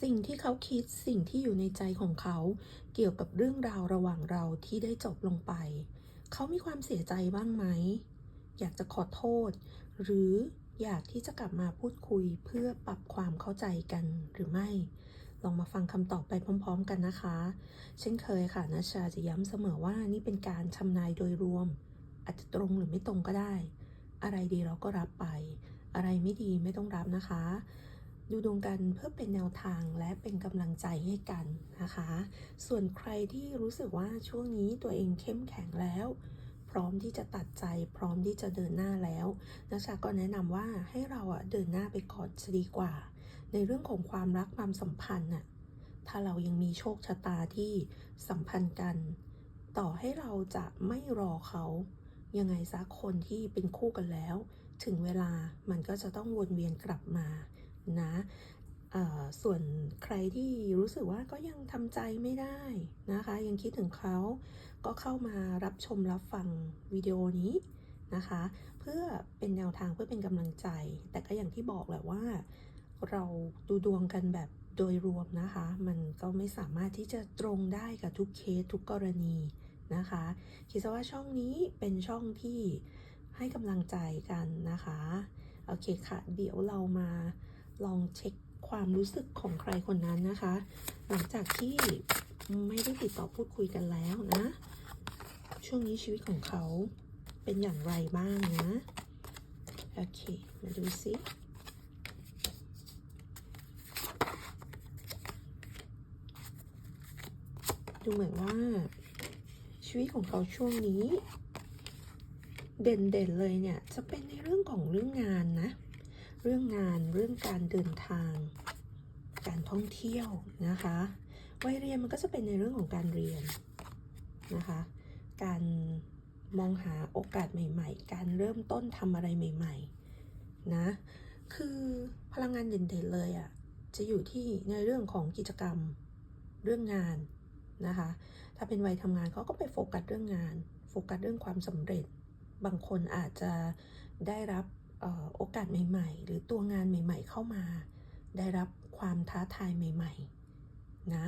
สิ่งที่เขาคิดสิ่งที่อยู่ในใจของเขาเกี่ยวกับเรื่องราวระหว่างเราที่ได้จบลงไป เขามีความเสียใจบ้างไหม อยากจะขอโทษ หรืออยากที่จะกลับมาพูดคุยเพื่อปรับความเข้าใจกันหรือไม่ ลองมาฟังคำตอบไปพร้อม ๆ กันนะคะ เช่นเคยค่ะนัชชาจะย้ำเสมอว่านี่เป็นการทำนายโดยรวม อาจจะตรงหรือไม่ตรงก็ได้ อะไรดีเราก็รับไป อะไรไม่ดีไม่ต้องรับนะคะ ดูดวงกันเพื่อเป็นแนวทางและเป็นกำลังใจให้กันนะคะ ส่วนใครที่รู้สึกว่าช่วงนี้ตัวเองเข้มแข็งแล้ว พร้อมที่จะตัดใจ พร้อมที่จะเดินหน้าแล้วนัชชาก็แนะนำว่าให้เราอะเดินหน้าไปก่อนจะดีกว่า ในเรื่องของความรักความสัมพันธ์น่ะถ้าเรายังมีโชคชะตาที่สัมพันธ์กัน ต่อให้เราจะไม่รอเขา ยังไงสักคนที่เป็นคู่กันแล้ว ถึงเวลามันก็จะต้องวนเวียนกลับมา นะส่วนใครที่รู้สึกว่าก็ยังทำใจไม่ได้นะคะ ยังคิดถึงเขาก็เข้ามารับชมรับฟังวิดีโอนี้นะคะ เพื่อเป็นแนวทางเพื่อเป็นกำลังใจ แต่ก็อย่างที่บอกแหละว่า เราดูดวงกันแบบโดยรวมนะคะ มันก็ไม่สามารถที่จะตรงได้กับทุกเคสทุกกรณีนะคะ คิดซะว่าช่องนี้เป็นช่องที่ให้กำลังใจกันนะคะ โอเคค่ะ เดี๋ยวเรามา ลองเช็คความรู้สึกของใครคนนั้นนะคะ หลังจากที่ไม่ได้ติดต่อพูดคุยกันแล้วนะ ช่วงนี้ชีวิตของเขาเป็นอย่างไรบ้างนะ โอเค มาดูซิดูเหมือนว่าชีวิตของเขาช่วงนี้ เด่นๆเลยเนี่ย จะเป็นในเรื่องของเรื่องงานนะ เรื่องงานเรื่องการเดินทาง การท่องเที่ยวนะคะวัยเรียนมันก็จะเป็นในเรื่องของการเรียนนะคะ การมองหาโอกาสใหม่ ๆ การเริ่มต้นทำอะไรใหม่ ๆ นะ คือพลังงานเด่นๆเลยอะ่ะ จะอยู่ที่ในเรื่องของกิจกรรม เรื่องงานนะคะ ถ้าเป็นวัยทำงานเขาก็ไปโฟกัสเรื่องงาน โฟกัสเรื่องความสำเร็จ บางคนอาจจะได้รับ โอกาสใหม่ ๆ หรือตัวงานใหม่ ๆ เข้ามา ได้รับความท้าทายใหม่ ๆ นะ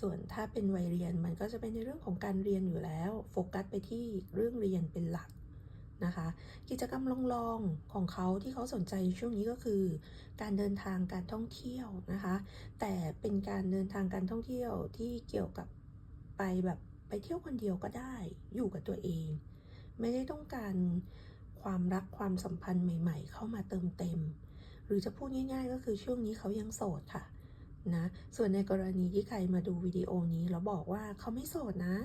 ส่วนถ้าเป็นวัยเรียนมันก็จะเป็นในเรื่องของการเรียนอยู่แล้ว โฟกัสไปที่เรื่องเรียนเป็นหลักนะคะ กิจกรรมลองๆของเขาที่เขาสนใจช่วงนี้ก็คือ การเดินทางการท่องเที่ยวนะคะ แต่เป็นการเดินทางการท่องเที่ยวที่เกี่ยวกับไปแบบไปเที่ยวคนเดียวก็ได้อยู่กับตัวเอง ไม่ได้ต้องการ ความรักความสัมพันธ์ใหม่ ๆ เข้ามาเติมเต็ม หรือจะพูดง่าย ๆ ก็คือช่วงนี้เขายังโสดค่ะนะส่วนในกรณีที่ใครมาดูวิดีโอนี้แล้วบอกว่าเขาไม่โสดนะ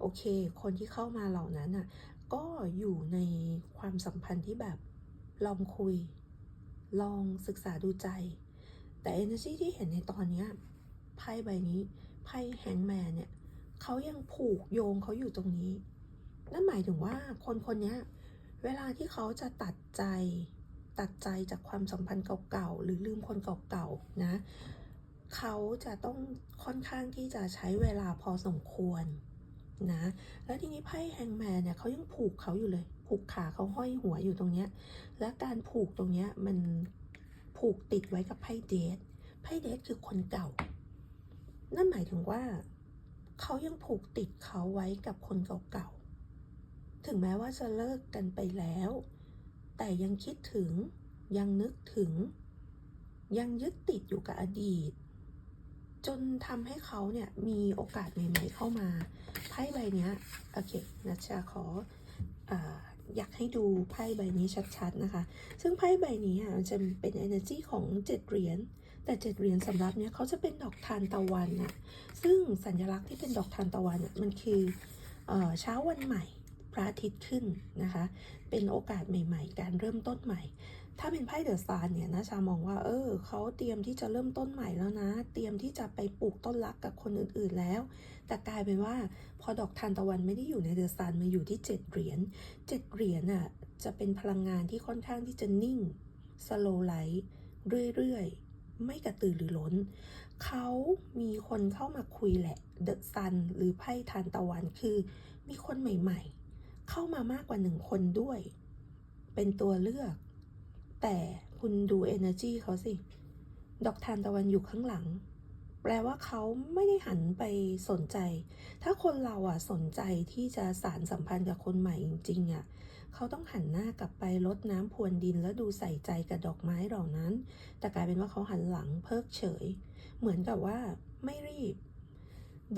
โอเค คนที่เข้ามาเหล่านั้นน่ะก็อยู่ในความสัมพันธ์ที่แบบลองคุย ลองศึกษาดูใจ แต่ energy ที่เห็นในตอนนี้ไพ่ใบนี้ไพ่แฮงแมนเนี่ยเขายังผูกโยงเขาอยู่ตรงนี้ นั่นหมายถึงว่าคนคนนี้ เวลาที่เขาจะตัดใจตัดใจจากความสัมพันธ์เก่าๆ หรือลืมคนเก่าๆ นะ เขาจะต้องค่อนข้างที่จะใช้เวลาพอสมควรนะ แล้วทีนี้ไพ่แฮงแมนเนี่ยเขายังผูกเขาอยู่เลย ผูกขาเขาห้อยหัวอยู่ตรงเนี้ย และการผูกตรงเนี้ยมันผูกติดไว้กับไพ่เดท ไพ่เดทคือคนเก่า นั่นหมายถึงว่า เขายังผูกติดเขาไว้กับคนเก่าๆ ถึงแม้ว่าจะเลิกกันไปแล้ว แต่ยังคิดถึง ยังนึกถึง ยังยึดติดอยู่กับอดีต จนทำให้เขาเนี่ยมีโอกาสใหม่ๆเข้ามา ไพ่ใบนี้โอเคนัชชาขอออยากให้ดูไพ่ใบนี้ชัดๆนะคะ ซึ่งไพ่ใบนี้อะมันจะเป็น energy ของเจ็ดเหรียญ แต่เจ็ดเหรียญสำหรับเนี้ยเขาจะเป็นดอกทานตะวันน่ะ ซึ่งสัญลักษณ์ที่เป็นดอกทานตะวันน่ะมันคืออเช้าวันใหม่ พระอาทิตย์ขึ้นนะคะ เป็นโอกาสใหม่ ๆ การเริ่มต้นใหม่ ถ้าเป็นไพ่เดอะซานเนี่ยนะชามองว่า เออเขาเตรียมที่จะเริ่มต้นใหม่แล้วนะ เตรียมที่จะไปปลูกต้นรักกับคนอื่นๆแล้ว แต่กลายเป็นว่า พอดอกทานตะวันไม่ได้อยู่ในเดอะซานมาอยู่ที่เจ็ดเหรียญเจ็ดเหรียญน่ะจะเป็นพลังงานที่ค่อนข้างที่จะนิ่งสโลไลท์เรื่อยๆ ไม่กระตือรือร้น เขามีคนเข้ามาคุยแหละ เดอะซันหรือไพ่ทานตะวันคือ มีคนใหม่ๆ เข้ามามากกว่าหนึ่งคนด้วย เป็นตัวเลือก แต่คุณดู energy เขาสิ ดอกทานตะวันอยู่ข้างหลัง แปลว่าเขาไม่ได้หันไปสนใจ ถ้าคนเราอะสนใจที่จะสารสัมพันธ์กับคนใหม่จริงๆอะเขาต้องหันหน้ากลับไปรดน้ำพรวนดินแล้วดูใส่ใจกับดอกไม้เหล่านั้น แต่กลายเป็นว่าเขาหันหลังเพิกเฉย เหมือนกับว่าไม่รีบ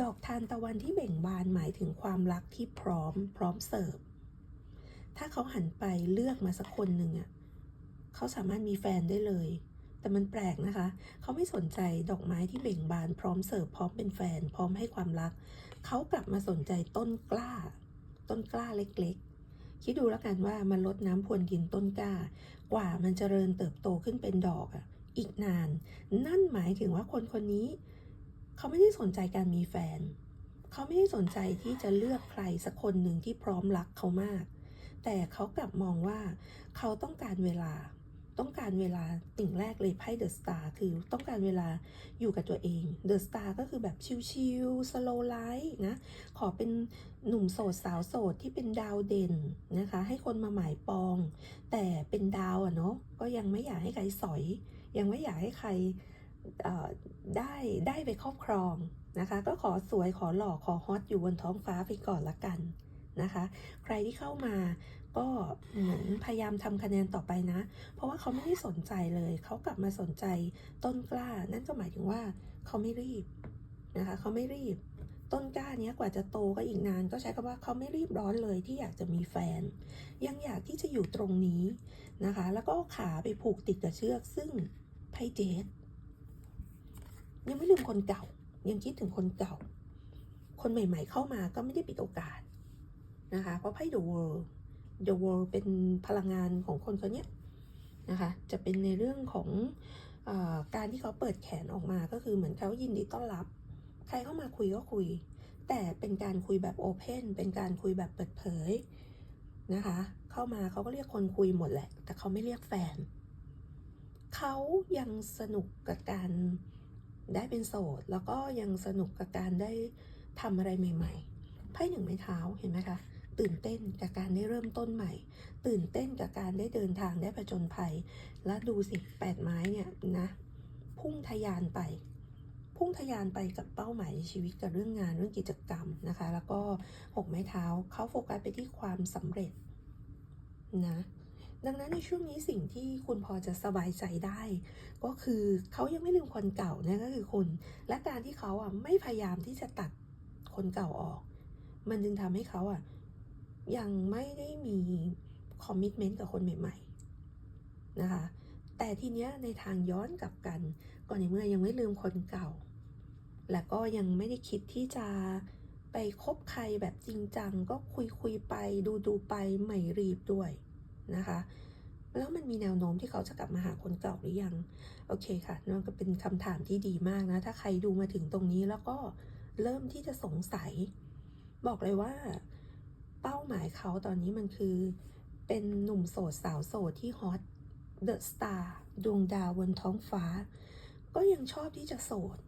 ดอกทานตะวันที่เบ่งบานหมายถึงความรักที่พร้อม พร้อมเสิร์ฟ ถ้าเขาหันไปเลือกมาสักคนหนึ่งอะเขาสามารถมีแฟนได้เลย แต่มันแปลกนะคะ เขาไม่สนใจดอกไม้ที่เบ่งบานพร้อมเสิร์ฟพร้อมเป็นแฟน พร้อมให้ความรัก เขากลับมาสนใจต้นกล้า ต้นกล้าเล็กๆ คิดดูแล้วกันว่ามันลดน้ำพรวนดินต้นกล้า กว่ามันจเจริญเติบโตขึ้นเป็นดอกอะอีกนาน นั่นหมายถึงว่าคนคนนี้ เขาไม่ได้สนใจการมีแฟน เขาไม่ได้สนใจที่จะเลือกใครสักคนหนึ่งที่พร้อมรักเขามาก แต่เขากลับมองว่าเขาต้องการเวลา ต้องการเวลาติ่งแรกเลยไพ่เดอะสตาร์คือต้องการเวลาอยู่กับตัวเองเดอะสตาร์ก็คือแบบชิลๆสโลไลท์นะ ขอเป็นหนุ่มโสดสาวโสดที่เป็นดาวเด่นนะคะ ให้คนมาหมายปอง แต่เป็นดาวอะเนาะก็ยังไม่อยากให้ใครสอย ยังไม่อยากให้ใครได้ได้ไปครอบครองนะคะ ก็ขอสวยขอหล่อขอฮอตอยู่บนท้องฟ้าไปก่อนละกัน นะคะ ใครที่เข้ามาก็เหมือนพยายามทำคะแนนต่อไปนะ เพราะว่าเขาไม่ได้สนใจเลย เขากลับมาสนใจต้นกล้า นั่นก็หมายถึงว่าเขาไม่รีบนะคะเขาไม่รีบ ต้นกล้านี้กว่าจะโตก็อีกนาน ก็ใช้คำว่าเขาไม่รีบร้อนเลยที่อยากจะมีแฟน ยังอยากที่จะอยู่ตรงนี้นะคะ แล้วก็ขาไปผูกติดกับเชือก ซึ่งไพ่เจดยังไม่ลืมคนเก่า ยังคิดถึงคนเก่า คนใหม่ ๆ เข้ามาก็ไม่ได้ปิดโอกาส นะคะ เพราะไพ่ The World The World เป็นพลังงานของคนคนนี้นะคะ จะเป็นในเรื่องของอการที่เขาเปิดแขนออกมาก็คือเหมือนเขายินดีต้อนรับ ใครเข้ามาคุยก็คุย แต่เป็นการคุยแบบโอเพนเป็นการคุยแบบเปิดเผยนะคะ เข้ามาเขาก็เรียกคนคุยหมดแหละ แต่เขาไม่เรียกแฟน เขายังสนุกกับการได้เป็นโสด แล้วก็ยังสนุกกับการได้ทำอะไรใหม่ ๆ ไพ่หนึ่งไม้เท้าเห็นไหมคะ ตื่นเต้นกับการได้เริ่มต้นใหม่ ตื่นเต้นกับการได้เดินทางได้ผจญภัย แล้วดูสิแปดไม้เนี่ยนะพุ่งทะยานไป พุ่งทะยานไปกับเป้าหมายในชีวิตกับเรื่องงานเรื่องกิจกรรมนะคะ แล้วก็หกไม้เท้าเขาโฟกัสไปที่ความสำเร็จนะดังนั้นในช่วงนี้สิ่งที่คุณพอจะสบายใจได้ ก็คือเขายังไม่ลืมคนเก่านะก็คือคุณ และการที่เขาอะไม่พยายามที่จะตัดคนเก่าออก มันจึงทำให้เขาอะ ยังไม่ได้มีคอมมิชเมนต์กับคนใหม่ๆนะคะ แต่ทีเนี้ยในทางย้อนกลับกัน ก่อนในเมื่อยังไม่ลืมคนเก่า และก็ยังไม่ได้คิดที่จะไปคบใครแบบจริงจัง ก็คุยคุยไปดูดูไปไม่รีบด้วยนะคะ แล้วมันมีแนวโน้มที่เขาจะกลับมาหาคนเก่าหรือยัง โอเคค่ะนั่นก็เป็นคำถามที่ดีมากนะ ถ้าใครดูมาถึงตรงนี้แล้วก็เริ่มที่จะสงสัย บอกเลยว่า เป้าหมายเขาตอนนี้มันคือเป็นหนุ่มโสดสาวโสดที่ฮอตเดอะสตาร์ดวงดาวบนท้องฟ้า ก็ยังชอบที่จะโสด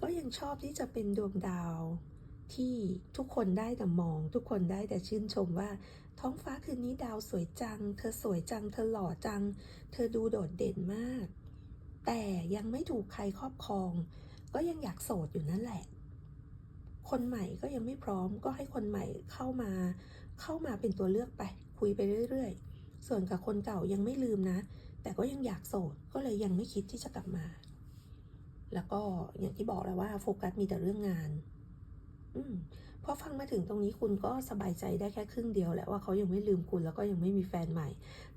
ก็ยังชอบที่จะเป็นดวงดาวที่ทุกคนได้แต่มอง ทุกคนได้แต่ชื่นชมว่า ท้องฟ้าคืนนี้ดาวสวยจัง เธอสวยจัง เธอหล่อจัง เธอดูโดดเด่นมาก แต่ยังไม่ถูกใครครอบครอง ก็ยังอยากโสดอยู่นั่นแหละ คนใหม่ก็ยังไม่พร้อม ก็ให้คนใหม่เข้ามา เข้ามาเป็นตัวเลือกไป คุยไปเรื่อย ๆ ส่วนกับคนเก่ายังไม่ลืมนะ แต่ก็ยังอยากโสด ก็เลยยังไม่คิดที่จะกลับมา แล้วก็อย่างที่บอกแล้วว่าโฟกัสมีแต่เรื่องงาน อืมพอฟังมาถึงตรงนี้คุณก็สบายใจได้แค่ครึ่งเดียวแหละว่าเขายังไม่ลืมคุณแล้วก็ยังไม่มีแฟนใหม่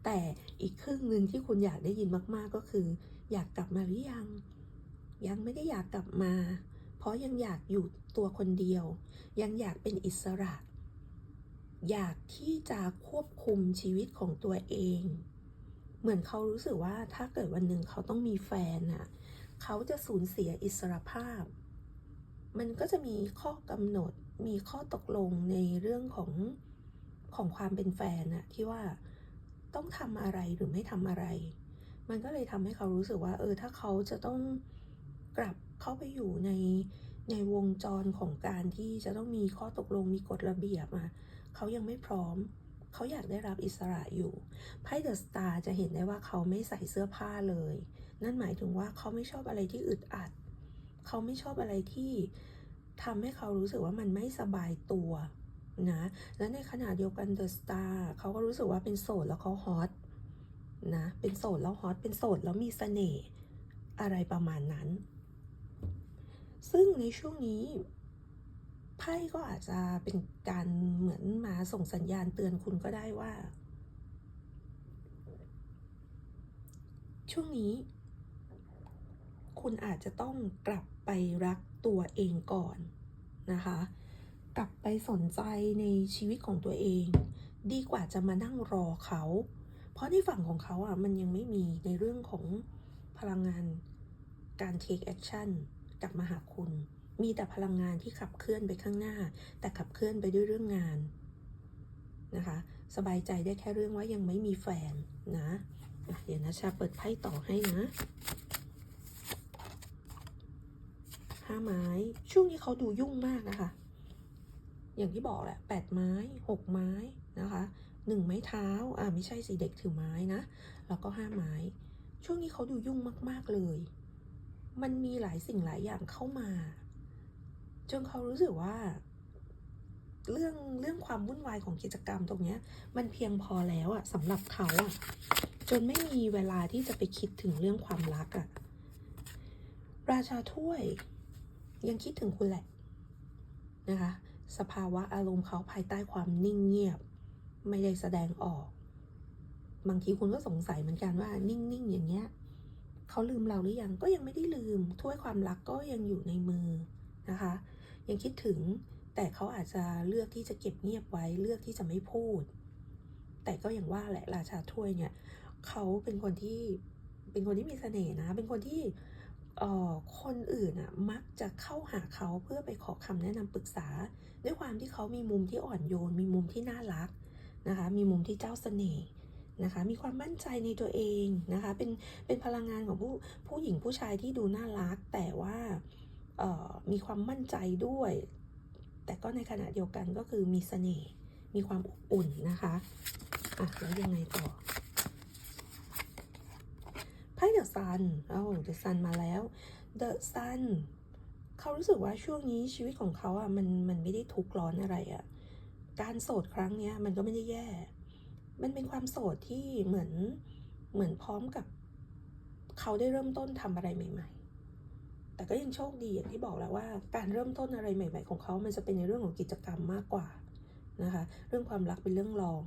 แต่อีกครึ่งหนึ่งที่คุณอยากได้ยินมาก ๆ ก็คือ อยากกลับมาหรือยัง ยังไม่ได้อยากกลับมา ราะยังอยากอยู่ตัวคนเดียว ยังอยากเป็นอิสระ อยากที่จะควบคุมชีวิตของตัวเอง เหมือนเขารู้สึกว่าถ้าเกิดวันหนึ่งเขาต้องมีแฟนน่ะเขาจะสูญเสียอิสรภาพ มันก็จะมีข้อกำหนด มีข้อตกลงในเรื่องของของความเป็นแฟนน่ะที่ว่าต้องทำอะไรหรือไม่ทำอะไร มันก็เลยทำให้เขารู้สึกว่า เออ ถ้าเขาจะต้องกลับ เข้าไปอยู่ในในวงจรของการที่จะต้องมีข้อตกลงมีกฎระเบียบอะเขายังไม่พร้อม เขาอยากได้รับอิสระอยู่ไพ่เดอะสตาร์จะเห็นได้ว่าเขาไม่ใส่เสื้อผ้าเลย นั่นหมายถึงว่าเขาไม่ชอบอะไรที่อึดอัด เขาไม่ชอบอะไรที่ทำให้เขารู้สึกว่ามันไม่สบายตัวนะ และในขณะเดียวกันเดอะสตาร์เขาก็รู้สึกว่าเป็นโสดแล้วเขาฮอตนะ เป็นโสดแล้วฮอต เป็นโสดแล้วมีเสน่ห์อะไรประมาณนั้น ซึ่งในช่วงนี้ไพ่ก็อาจจะเป็นการเหมือนมาส่งสัญญาณเตือนคุณก็ได้ว่า ช่วงนี้ คุณอาจจะต้องกลับไปรักตัวเองก่อนนะคะ กลับไปสนใจในชีวิตของตัวเอง ดีกว่าจะมานั่งรอเขา เพราะในฝั่งของเขาอะมันยังไม่มีในเรื่องของพลังงานการ take action ลับมาหาคุณ มีแต่พลังงานที่ขับเคลื่อนไปข้างหน้า แต่ขับเคลื่อนไปด้วยเรื่องงานนะคะ สบายใจได้แค่เรื่องว่ายังไม่มีแฟนนะเดี๋ยวนะชาเปิดไพ่ต่อให้นะห้าไม้ ช่วงนี้เขาดูยุ่งมากนะคะ อย่างที่บอกแหละแปดไม้หกไม้นะคะหนึ่งไม้เท้า อ่าไม่ใช่สิเด็กถือไม้นะ แล้วก็ห้าไม้ ช่วงนี้เขาดูยุ่งมาก ๆ เลย มันมีหลายสิ่งหลายอย่างเข้ามา จนเขารู้สึกว่า เรื่องเรื่องความวุ่นวายของกิจกรรมตรงเนี้ย มันเพียงพอแล้วอะสำหรับเขาอะจนไม่มีเวลาที่จะไปคิดถึงเรื่องความรักอะราชาถ้วย ยังคิดถึงคุณแหละ นะคะ สภาวะอารมณ์เขาภายใต้ความนิ่งเงียบ ไม่ได้แสดงออก บางทีคุณก็สงสัยเหมือนกันว่านิ่งๆอย่างเงี้ย เขาลืมเราหรือยังก็ยังไม่ได้ลืม ถ้วยความรักก็ยังอยู่ในมือนะคะ ยังคิดถึงแต่เขาอาจจะเลือกที่จะเก็บเงียบไว้เลือกที่จะไม่พูด แต่ก็อย่างว่าแหละราชาถ้วยเนี่ยเขาเป็นคนที่เป็นคนที่มีเสน่ห์นะ เป็นคนที่เอ่อคนอื่นอะมักจะเข้าหาเขาเพื่อไปขอคำแนะนำปรึกษา ด้วยความที่เขามีมุมที่อ่อนโยน มีมุมที่น่ารักนะคะ มีมุมที่เจ้าเสน่ห์ นะคะ มีความมั่นใจในตัวเองนะคะ เป็นเป็นพลังงานของผู้ผู้หญิงผู้ชายที่ดูน่ารัก แต่ว่าเอ่อมีความมั่นใจด้วย แต่ก็ในขณะเดียวกันก็คือมีเสน่ห์มีความอบอุ่นนะคะอะแล้วยังไงต่อไพ่เดอะซันเอ้าเดอะซันมาแล้วเดอะซันเขารู้สึกว่าช่วงนี้ชีวิตของเขาอะมันมันไม่ได้ทุกข์ร้อนอะไรอะการโสดครั้งเนี้ยมันก็ไม่ได้แย่ มันเป็นความโสดที่เหมือนเหมือนพร้อมกับเขาได้เริ่มต้นทำอะไรใหม่ ๆ แต่ก็ยังโชคดีอย่างที่บอกแล้วว่าการเริ่มต้นอะไรใหม่ ๆ ของเขา มันจะเป็นในเรื่องของกิจกรรมมากกว่านะคะ เรื่องความรักเป็นเรื่องรอง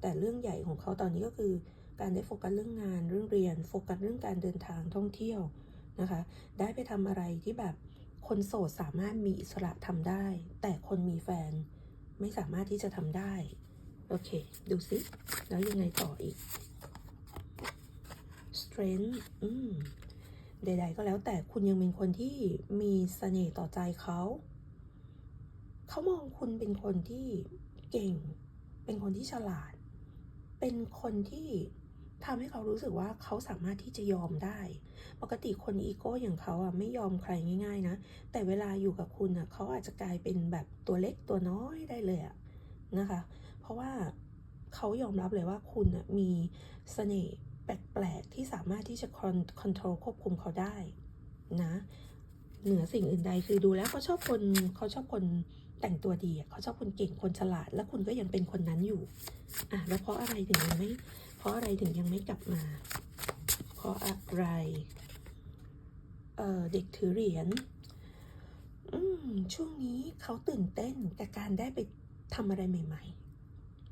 แต่เรื่องใหญ่ของเขาตอนนี้ก็คือการได้โฟกัสเรื่องงานเรื่องเรียน โฟกัสเรื่องการเดินทางท่องเที่ยวนะคะ ได้ไปทำอะไรที่แบบคนโสดสามารถมีอิสระทำได้ แต่คนมีแฟนไม่สามารถที่จะทำได้ โอเค ดูสิ แล้วยังไงต่ออีก strength อืมใดๆก็แล้วแต่คุณยังเป็นคนที่มีเสน่ห์ต่อใจเขา เขามองคุณเป็นคนที่เก่ง เป็นคนที่ฉลาด เป็นคนที่ทำให้เขารู้สึกว่าเขาสามารถที่จะยอมได้ ปกติคนอีโก้อย่างเขาอะไม่ยอมใครง่าย ๆ นะ แต่เวลาอยู่กับคุณอะเขาอาจจะกลายเป็นแบบตัวเล็กตัวน้อยได้เลยอะนะคะ เพราะว่าเขายอมรับเลยว่าคุณมีเสน่ห์แปลกๆ ที่สามารถที่จะคอนโทรลควบคุมเขาได้นะ เหนือสิ่งอื่นใดคือดูแล้วเขาชอบคนเขาชอบคนแต่งตัวดีเขาชอบคนเก่งคนฉลาด และคุณก็ยังเป็นคนนั้นอยู่อะแล้วเพราะอะไรถึงยังไม่ เพราะอะไรถึงยังไม่กลับมา เพราะอะไรเออเด็กถือเหรียญอืมช่วงนี้เขาตื่นเต้นกับการได้ไปทำอะไรใหม่ ๆ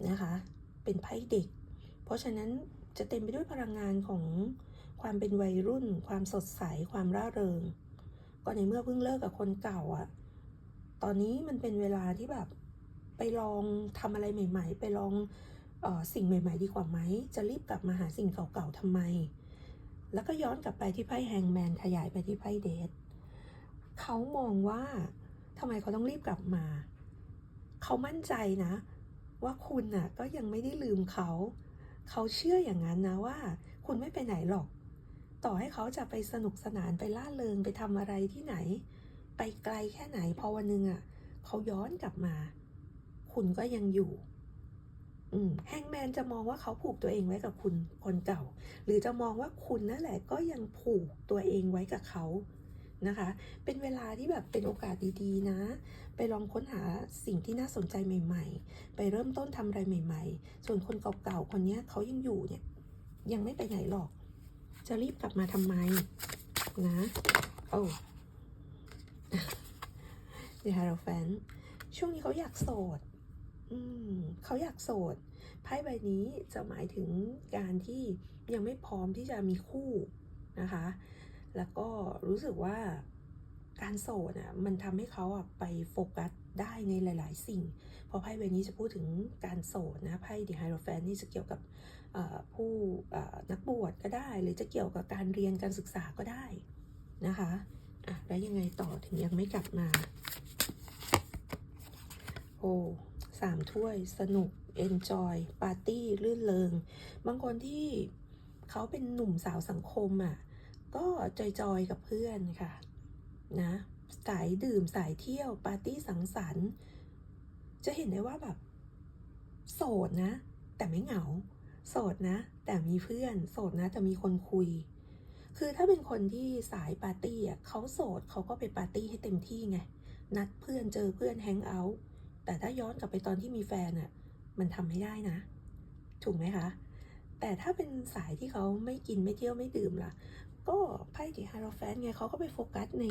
นะคะ เป็นไพ่เด็ก เพราะฉะนั้นจะเต็มไปด้วยพลังงานของความเป็นวัยรุ่น ความสดใส ความร่าเริง ก็ในเมื่อเพิ่งเลิกกับคนเก่าอะตอนนี้มันเป็นเวลาที่แบบไปลองทำอะไรใหม่ ๆ ไปลองออสิ่งใหม่ ๆ ดีกว่าไหม จะรีบกลับมาหาสิ่งเก่าๆทำไม แล้วก็ย้อนกลับไปที่ไพ่แฮงแมนขยายไปที่ไพ่เดทเขามองว่าทำไมเขาต้องรีบกลับมา เขามั่นใจนะ ว่าคุณน่ะก็ยังไม่ได้ลืมเขา เขาเชื่ออย่างนั้นนะว่า คุณไม่ไปไหนหรอก ต่อให้เขาจะไปสนุกสนานไปล่าเริงไปทำอะไรที่ไหน ไปไกลแค่ไหนพอวันหนึงอะเขาย้อนกลับมา คุณก็ยังอยู่ อืมแฮงแมนจะมองว่าเขาผูกตัวเองไว้กับคุณคนเก่า หรือจะมองว่าคุณนั่นแหละก็ยังผูกตัวเองไว้กับเขา นะคะ เป็นเวลาที่แบบเป็นโอกาสดีๆนะ ไปลองค้นหาสิ่งที่น่าสนใจใหม่ ๆ ไปเริ่มต้นทำอะไรใหม่ ๆ ส่วนคนเก่าๆคนนี้เขายังอยู่เนี่ยยังไม่ไปไหนหรอก จะรีบกลับมาทำไมนะโอ้เดี๋ยวฮาราแฟนช่วงนี้เขาอยากโสดอืมเขาอยากโสด ไพ่ใบนี้จะหมายถึงการที่ยังไม่พร้อมที่จะมีคู่นะคะ แล้วก็รู้สึกว่าการโสดอะมันทำให้เขาอะไปโฟกัสได้ในหลาย ๆ สิ่ง เพราะไพ่ใบนี้จะพูดถึงการโสดนะไพ่ดีไฮโรแฟนนี่จะเกี่ยวกับผู้นักบวชก็ได้ หรือจะเกี่ยวกับการเรียนการศึกษาก็ได้นะคะอะแล้วยังไงต่อถึงยังไม่กลับมา โอ้สามถ้วยสนุก enjoy ปาร์ตี้ ลื่นเริงบางคนที่เขาเป็นหนุ่มสาวสังคมอะ ก็จอยๆกับเพื่อนค่ะนะสายดื่มสายเที่ยวปาร์ตี้สังสรรค์ จะเห็นได้ว่าแบบ โสดนะ แต่ไม่เหงา โสดนะ แต่มีเพื่อน โสดนะแต่มีคนคุย คือถ้าเป็นคนที่สายปาร์ตี้อะเขาโสดเขาก็ไปปาร์ตี้ให้เต็มที่ไงนัดเพื่อนเจอเพื่อนแฮงเอาท์แต่ถ้าย้อนกลับไปตอนที่มีแฟนอะมันทำไม่ได้นะ ถูกไหมคะแต่ถ้าเป็นสายที่เขาไม่กินไม่เที่ยวไม่ดื่มล่ะ ก็ไพ่ที่ฮาร์แฟนไงเขาก็ไปโฟกัสใน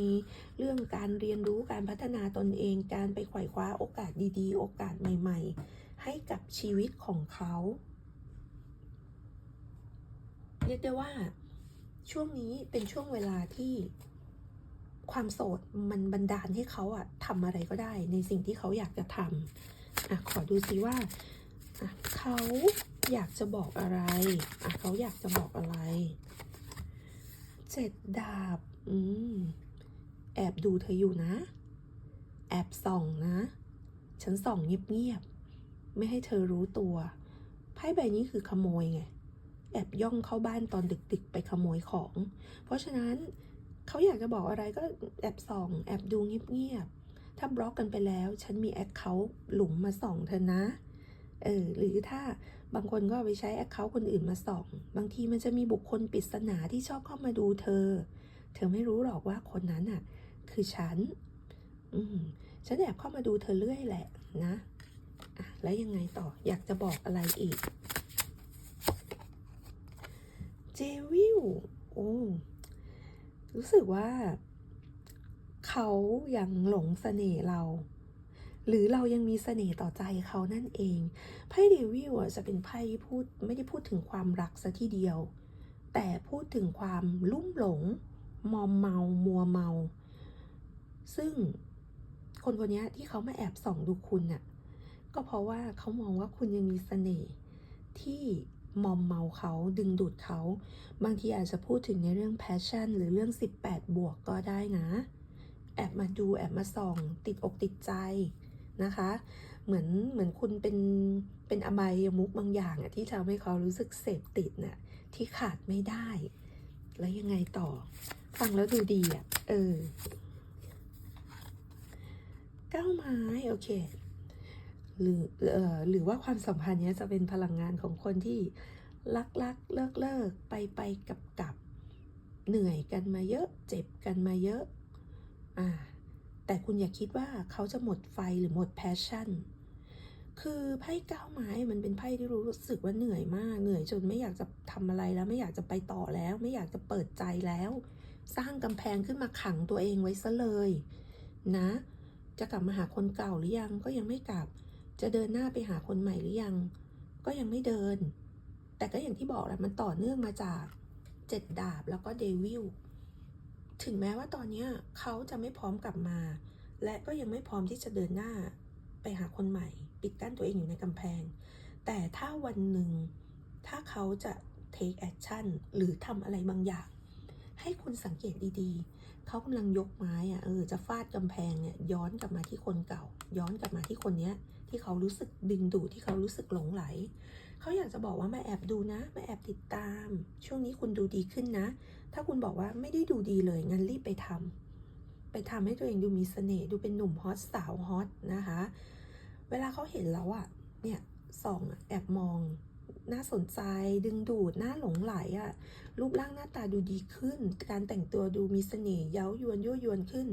เรื่องการเรียนรู้การพัฒนาตนเอง การไปไขว่คว้าโอกาสดีๆ โอกาสใหม่ ๆ ให้กับชีวิตของเขาเรียกได้ว่าช่วงนี้เป็นช่วงเวลาที่ความโสดมันบันดาลให้เขาอะทำอะไรก็ได้ในสิ่งที่เขาอยากจะทำอะขอดูซิว่าเขาอยากจะบอกอะไรอะเขาอยากจะบอกอะไร เจ็ดดาบ อืม แอบดูเธออยู่นะ แอบส่องนะ ฉันส่องเงียบๆ ไม่ให้เธอรู้ตัว ไพ่ใบนี้คือขโมยไง แอบย่องเข้าบ้านตอนดึกๆ ไปขโมยของ เพราะฉะนั้นเขาอยากจะบอกอะไรก็แอบส่อง แอบดูเงียบๆ ถ้าบล็อกกันไปแล้ว ฉันมีแอคเคาท์หลุมมาส่องเธอนะ เออ หรือถ้า บางคนก็ไปใช้แอคเคาท์คนอื่นมาส่อง บางทีมันจะมีบุคคลปริศนาที่ชอบเข้ามาดูเธอ เธอไม่รู้หรอกว่าคนนั้นอะ คือฉัน อืมฉันแอบเข้ามาดูเธอเรื่อยแหละนะอะแล้วยังไงต่ออยากจะบอกอะไรอีก เจวิลโอ้รู้สึกว่า เขายังหลงเสน่ห์เรา หรือเรายังมีเสน่ห์ต่อใจเขานั่นเอง ไพ่เดวิลอะจะเป็นไพ่พูดไม่ได้พูดถึงความรักซะทีเดียว แต่พูดถึงความลุ่มหลง มอมเมา มัวเมา ซึ่งคนคนนี้ที่เขามาแอบส่องดูคุณน่ะก็เพราะว่าเขามองว่าคุณยังมีเสน่ห์ที่มอมเมาเขาดึงดูดเขา บางทีอาจจะพูดถึงในเรื่อง passion หรือเรื่อง 18 บวกก็ได้นะ แอบมาดูแอบมาส่อง ติดอกติดใจนะคะ เหมือนเหมือนคุณเป็น เป็นอบายมุกบางอย่างอะที่ทำให้เขารู้สึกเสพติดน่ะที่ขาดไม่ได้ แล้วยังไงต่อ ฟังแล้วดูดีอะเออเก้าไม้โอเคหรือเอ่อหรือว่าความสัมพันธ์เนี้ยจะเป็นพลังงานของคนที่รักรักเลิกเลิกไปไปกับกับเหนื่อยกันมาเยอะ เจ็บกันมาเยอะอ่าแต่คุณอย่าคิดว่าเขาจะหมดไฟหรือหมดแพชชั่น คือไพ่เก้าไม้มันเป็นไพ่ที่รู้สึกว่าเหนื่อยมาก เหนื่อยจนไม่อยากจะทำอะไรแล้วไม่อยากจะไปต่อแล้ว ไม่อยากจะเปิดใจแล้ว สร้างกำแพงขึ้นมาขังตัวเองไว้ซะเลย นะ จะกลับมาหาคนเก่าหรือยังก็ยังไม่กลับ จะเดินหน้าไปหาคนใหม่หรือยัง ก็ยังไม่เดิน แต่ก็อย่างที่บอกแหละมันต่อเนื่องมาจากเจ็ดดาบแล้วก็เดวิลถึงแม้ว่าตอนนี้เขาจะไม่พร้อมกลับมา และก็ยังไม่พร้อมที่จะเดินหน้าไปหาคนใหม่ ปิดกั้นตัวเองอยู่ในกำแพง แต่ถ้าวันหนึ่งถ้าเขาจะ take action หรือทำอะไรบางอย่าง ให้คุณสังเกตดีๆ เขากำลังยกไม้อะเออจะฟาดกำแพงเนี่ยย้อนกลับมาที่คนเก่า ย้อนกลับมาที่คนเนี้ยที่เขารู้สึกดึงดูดที่เขารู้สึกหลงไหล เขาอยากจะบอกว่ามาแอบดูนะมาแอบติดตาม ช่วงนี้คุณดูดีขึ้นนะ ถ้าคุณบอกว่าไม่ได้ดูดีเลยงั้นรีบไปทำไปทำให้ตัวเองดูมีเสน่ห์ดูเป็นหนุ่มฮอตสาวฮอตนะคะ เวลาเขาเห็นแล้วอะเนี่ยส่องอะแอบมอง น่าสนใจดึงดูด น่าหลงไหลอะ่ะรูปร่างหน้าตาดูดีขึ้น การแต่งตัวดูมีเสน่ห์เย้ายวนยั่วยวนขึ้น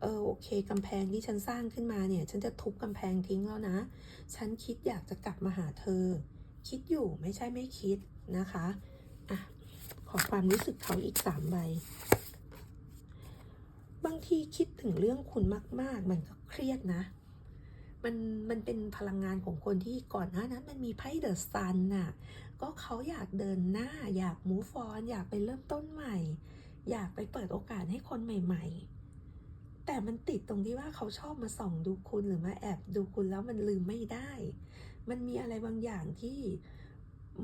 เออโอเคกำแพงที่ฉันสร้างขึ้นมาเนี่ย ฉันจะทุบกำแพงทิ้งแล้วนะ ฉันคิดอยากจะกลับมาหาเธอ คิดอยู่ไม่ใช่ไม่คิดนะคะอะขอความรู้สึกเขาอีกสามใบบางทีคิดถึงเรื่องคุณมาก ๆ มันก็เครียดนะ มันมันเป็นพลังงานของคนที่ก่อนหน้านั้นมันมีไพ่เดอะซันน่ะก็เขาอยากเดินหน้า อยากมูฟอนอยากไปเริ่มต้นใหม่ อยากไปเปิดโอกาสให้คนใหม่ ๆ แต่มันติดตรงที่ว่าเขาชอบมาส่องดูคุณหรือมาแอบดูคุณแล้วมันลืมไม่ได้ มันมีอะไรบางอย่างที่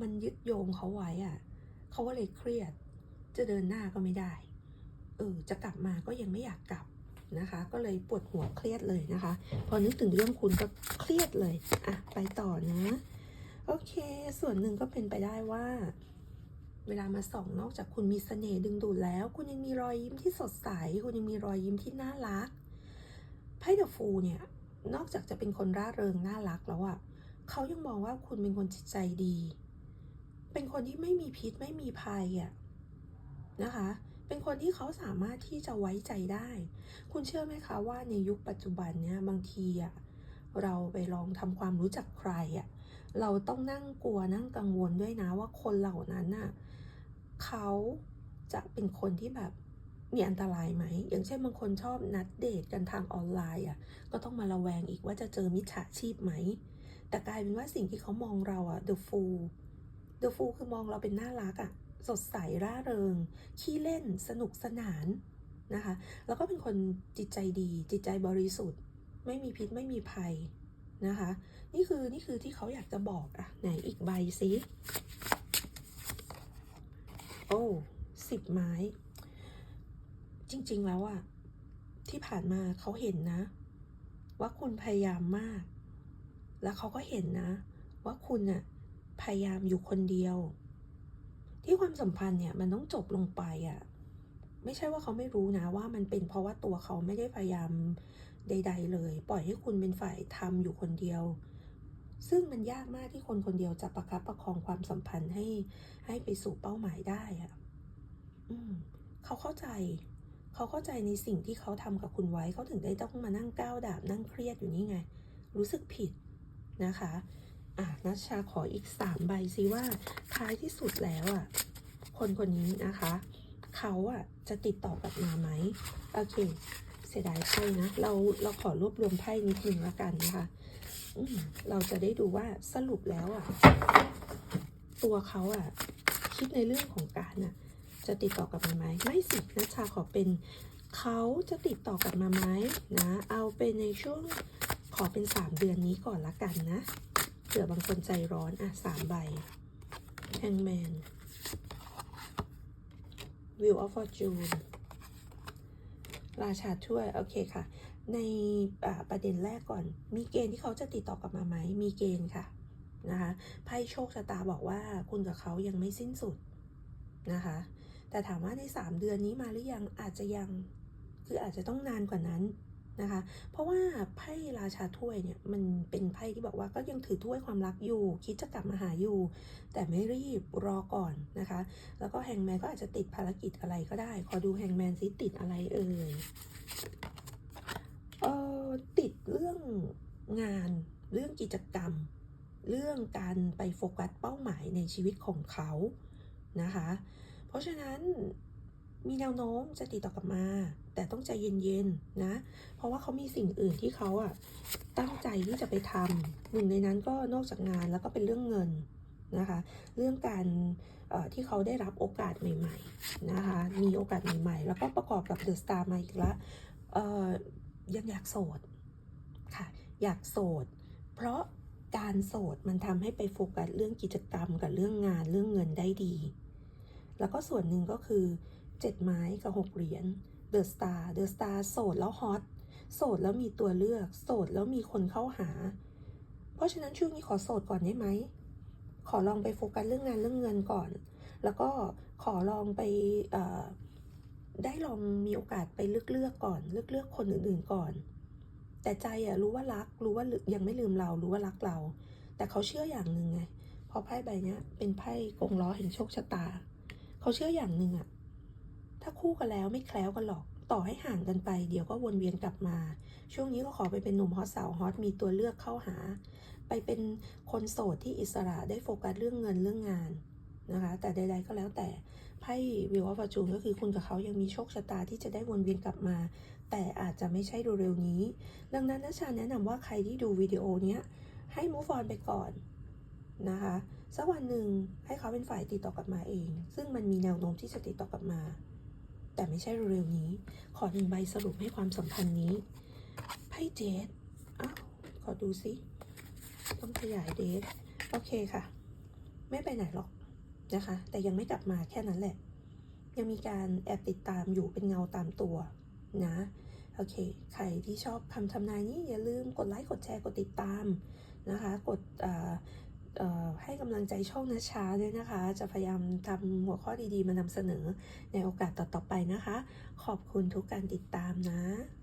มันยึดโยงเขาไว้อะเขาก็เลยเครียด จะเดินหน้าก็ไม่ได้ เออ จะกลับมาก็ยังไม่อยากกลับ นะคะ ก็เลยปวดหัวเครียดเลยนะคะ พอนึกถึงเรื่องคุณก็เครียดเลยอะไปต่อนะโอเค ส่วนหนึ่งก็เป็นไปได้ว่า เวลามาส่องนอกจากคุณมีเสน่ห์ดึงดูดแล้ว คุณยังมีรอยยิ้มที่สดใส คุณยังมีรอยยิ้มที่น่ารักไพ่เดอะฟูเนี่ยนอกจากจะเป็นคนร่าเริงน่ารักแล้วอะ่ะเขายังมองว่าคุณเป็นคนจิตใจดี เป็นคนที่ไม่มีพิษไม่มีภัยอะ่ะนะคะ เป็นคนที่เขาสามารถที่จะไว้ใจได้ คุณเชื่อไหมคะว่าในยุคปัจจุบันเนี่ยบางทีอะเราไปลองทำความรู้จักใครอะเราต้องนั่งกลัวนั่งกังวลด้วยนะว่าคนเหล่านั้นน่ะเขาจะเป็นคนที่แบบมีอันตรายไหม อย่างเช่นบางคนชอบนัดเดทกันทางออนไลน์อะ ก็ต้องมาระแวงอีกว่าจะเจอมิจฉาชีพไหม แต่กลายเป็นว่าสิ่งที่เขามองเราอะ the fool the fool คือมองเราเป็นน่ารักอะ สดใสร่าเริง ขี้เล่นสนุกสนานนะคะ แล้วก็เป็นคนจิตใจดีจิตใจบริสุทธิ์ ไม่มีพิษไม่มีภัยนะคะ นี่คือนี่คือที่เขาอยากจะบอกอะไหนอีกใบซิโอ้สิบไม้ จริงๆแล้วอะที่ผ่านมาเขาเห็นนะ ว่าคุณพยายามมาก แล้วเขาก็เห็นนะ ว่าคุณน่ะพยายามอยู่คนเดียว ที่ความสัมพันธ์เนี่ยมันต้องจบลงไปอะ่ะไม่ใช่ว่าเขาไม่รู้นะว่ามันเป็นเพราะว่าตัวเขาไม่ได้พยายามใด ๆ เลย ปล่อยให้คุณเป็นฝ่ายทำอยู่คนเดียว ซึ่งมันยากมากที่คนคนเดียวจะประคับประคองความสัมพันธ์ให้ให้ไปสู่เป้าหมายได้อะ่ะอืมเขาเข้าใจ เขาเข้าใจในสิ่งที่เขาทำกับคุณไว้เขาถึงได้ต้องมานั่งก้าวดาบนั่งเครียดอยู่นี่ไง รู้สึกผิดนะคะ อะนัชชาขออีกสามใบซิว่าท้ายที่สุดแล้วอะ คนคนนี้นะคะ เขาอะจะติดต่อกลับมาไหมโอเค เสียดายไพ่นะ เราเราขอรวบรวมไพ่นิดนึงละกันนะคะอืมเราจะได้ดูว่าสรุปแล้วอะ ตัวเขาอะ คิดในเรื่องของการอะ จะติดต่อกลับมาไหมไม่สินัชชาขอเป็นเขาจะติดต่อกลับมาไหมนะ เอาเป็นในช่วงขอเป็นสามเดือนนี้ก่อนละกันนะ ผื่อบางคนใจร้อน อะสามใบแฮงแมน Wheel of Fortune ราชาถ้วย โอเคค่ะ ในประเด็นแรกก่อน มีเกณฑ์ที่เขาจะติดต่อกลับมาไหม มีเกณฑ์ค่ะนะคะไพ่โชคชะตาบอกว่าคุณกับเขายังไม่สิ้นสุดนะคะ แต่ถามว่าใน 3 เดือนนี้มาหรือยังอาจจะยัง คืออาจจะต้องนานกว่านั้น นะคะ เพราะว่าไพ่ราชาถ้วยเนี่ยมันเป็นไพ่ที่บอกว่าก็ยังถือถ้วยความรักอยู่ คิดจะกลับมาหาอยู่ แต่ไม่รีบรอก่อนนะคะ แล้วก็แฮงแมนก็อาจจะติดภารกิจอะไรก็ได้ ขอดูแฮงแมนซิติดอะไรเอ่ยเออติดเรื่องงานเรื่องกิจกรรม เรื่องการไปโฟกัสเป้าหมายในชีวิตของเขานะคะ เพราะฉะนั้นมีแนวโน้มจะติดต่อกลับมา แต่ต้องใจเย็นๆนะ เพราะว่าเขามีสิ่งอื่นที่เขาอะตั้งใจที่จะไปทำหนึ่งในนั้นก็นอกจากงานแล้วก็เป็นเรื่องเงินนะคะ เรื่องการที่เขาได้รับโอกาสใหม่ๆนะคะ มีโอกาสใหม่ๆ แล้วก็ประกอบกับเดอะสตาร์มาอีกละยังอยากโสดค่ะ อยากโสด เพราะการโสดมันทำให้ไปโฟกัสเรื่องกิจกรรมกับเรื่องงานเรื่องเงินได้ดี แล้วก็ส่วนหนึ่งก็คือเจ็ดไม้กับหกเหรียญ เดอะสตาร์เดอะสตาร์โสดแล้วฮอตโสดแล้วมีตัวเลือก โสดแล้วมีคนเข้าหา เพราะฉะนั้นช่วงนี้ขอโสดก่อนได้ไหม ขอลองไปโฟกัสเรื่องงานเรื่องเงินก่อน แล้วก็ขอลองไปได้ลองมีโอกาสไปเลือกเลือกก่อน เลือกเลือกคนอื่นๆก่อน แต่ใจอะรู้ว่ารักรู้ว่ายังไม่ลืมเรารู้ว่ารักเรา แต่เขาเชื่ออย่างหนึ่งไงพอไพ่ใบเนี้ยเป็นไพ่กงล้อแห่งโชคชะตา เขาเชื่ออย่างหนึ่งอะ ถ้าคู่กันแล้วไม่แคล้วกันหรอก ต่อให้ห่างกันไป เดี๋ยวก็วนเวียนกลับมา ช่วงนี้ก็ขอไปเป็นหนุ่มฮอตสาวฮอตมีตัวเลือกเข้าหา ไปเป็นคนโสดที่อิสระได้โฟกัสเรื่องเงินเรื่องงานนะคะ แต่ใด ๆ ก็แล้วแต่ไพ่วิวอฟจูนก็คือคุณกับเขายังมีโชคชะตาที่จะได้วนเวียนกลับมา แต่อาจจะไม่ใช่เร็วๆนี้ ดังนั้นนัชชาแนะนำว่าใครที่ดูวิดีโอเนี้ยให้ move on ไปก่อนนะคะสักวันหนึ่งให้เขาเป็นฝ่ายติดต่อกลับมาเอง ซึ่งมันมีแนวโน้มที่จะติดต่อกลับมา แต่ไม่ใช่เร็วๆนี้ ขอหนึ่งใบสรุปให้ความสัมพันธ์นี้ ไพ่เจดอ้าวขอดูซิต้องขยายเดทโอเคค่ะ ไม่ไปไหนหรอกนะคะ แต่ยังไม่กลับมาแค่นั้นแหละ ยังมีการแอบติดตามอยู่เป็นเงาตามตัวนะ โอเค ใครที่ชอบคำทำนายนี้อย่าลืมกดไลค์ กดแชร์ กดติดตามนะคะ กดอ่อเอ่อ ให้กำลังใจช่องนะช้าด้วยนะคะ จะพยายามทำหัวข้อดีๆ มานำเสนอในโอกาสต่อๆไปนะคะ ขอบคุณทุกการติดตามนะ